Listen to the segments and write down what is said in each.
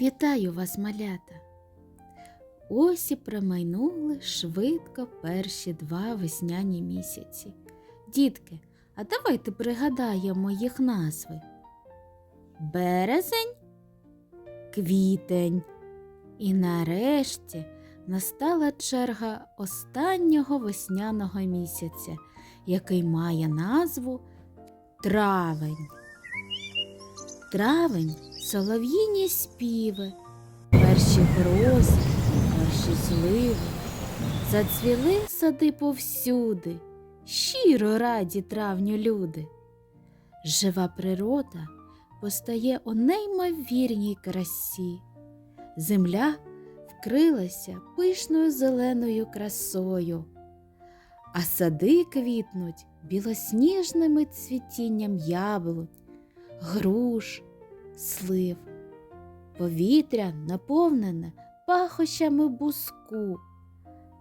Вітаю вас, малята! Ось і промайнули швидко перші два весняні місяці. Дітки, а давайте пригадаємо їх назви. Березень, квітень. І нарешті настала черга останнього весняного місяця, який має назву Травень. Травень солов'їні співи, перші грози, перші зливи, зацвіли сади повсюди, щиро раді травню люди. Жива природа постає у неймовірній красі. Земля вкрилася пишною зеленою красою, а сади квітнуть білосніжними цвітінням яблунь, груш, слив. Повітря наповнене пахощами буску,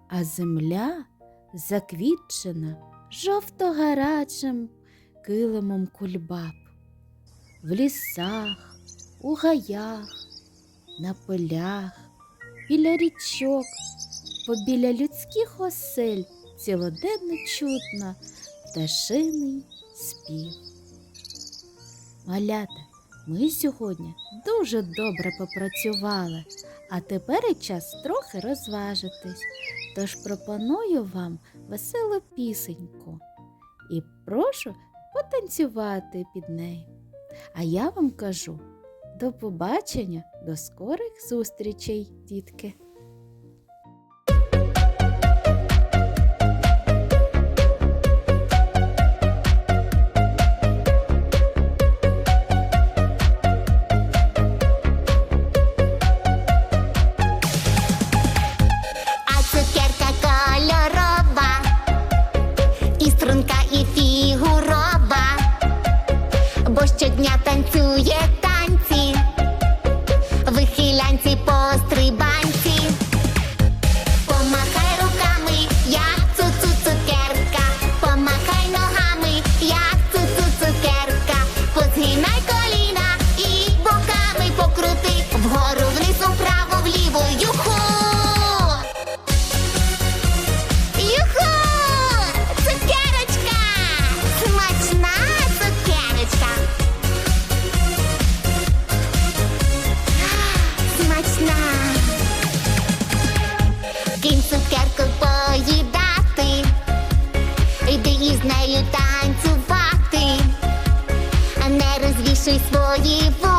а земля заквітчена жовто-гарячим килимом кульбаб. В лісах, у гаях, на полях, біля річок, побіля людських осель цілоденно чутно пташиний спів. Малята, ми сьогодні дуже добре попрацювали, а тепер і час трохи розважитись. Тож пропоную вам веселу пісеньку і прошу потанцювати під нею. А я вам кажу до побачення, до скорих зустрічей, дітки! щодня танцює танці, вихилянці по. Із нею танцювати, а не розвішуй свої вогні.